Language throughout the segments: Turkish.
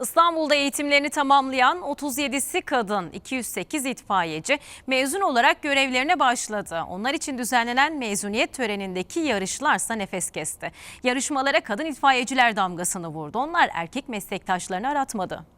İstanbul'da eğitimlerini tamamlayan 37'si kadın 208 itfaiyeci mezun olarak görevlerine başladı. Onlar için düzenlenen mezuniyet törenindeki yarışlarsa nefes kesti. Yarışmalara kadın itfaiyeciler damgasını vurdu. Onlar erkek meslektaşlarını aratmadı.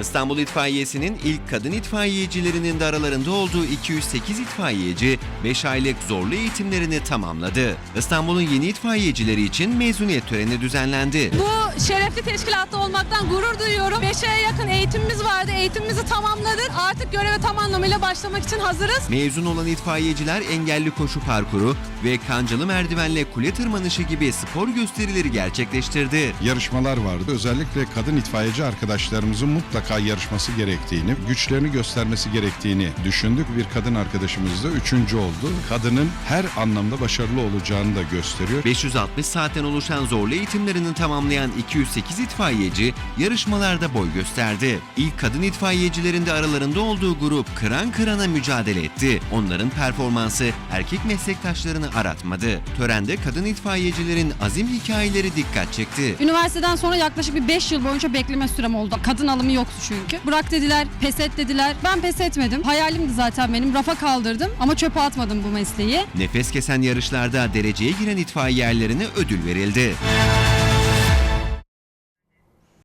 İstanbul İtfaiyesi'nin ilk kadın itfaiyecilerinin de aralarında olduğu 208 itfaiyeci 5 aylık zorlu eğitimlerini tamamladı. İstanbul'un yeni itfaiyecileri için mezuniyet töreni düzenlendi. Bu şerefli teşkilatta olmaktan gurur duyuyorum. 5'e yakın eğitimimiz vardı. Eğitimimizi tamamladık. Artık göreve tam anlamıyla başlamak için hazırız. Mezun olan itfaiyeciler engelli koşu parkuru ve kancalı merdivenle kule tırmanışı gibi spor gösterileri gerçekleştirdi. yarışmalar vardı. Özellikle kadın itfaiyeci arkadaşlarımızın mutlaka yarışması gerektiğini, güçlerini göstermesi gerektiğini düşündük. Bir kadın arkadaşımız da üçüncü oldu. Kadının her anlamda başarılı olacağını da gösteriyor. 560 saatten oluşan zorlu eğitimlerini tamamlayan 208 itfaiyeci yarışmalarda boy gösterdi. İlk kadın itfaiyecilerin de aralarında olduğu grup kıran kırana mücadele etti. Onların performansı erkek meslektaşlarını aratmadı. Törende kadın itfaiyecilerin azim hikayeleri dikkat çekti. Üniversiteden sonra yaklaşık bir 5 yıl boyunca bekleme sürem oldu. Kadın alımı yoktu çünkü. Bırak dediler, pes et dediler. Ben pes etmedim. Hayalimdi zaten benim. Rafa kaldırdım ama çöpe atmadım bu mesleği. Nefes kesen yarışlarda dereceye giren itfaiye erlerine ödül verildi.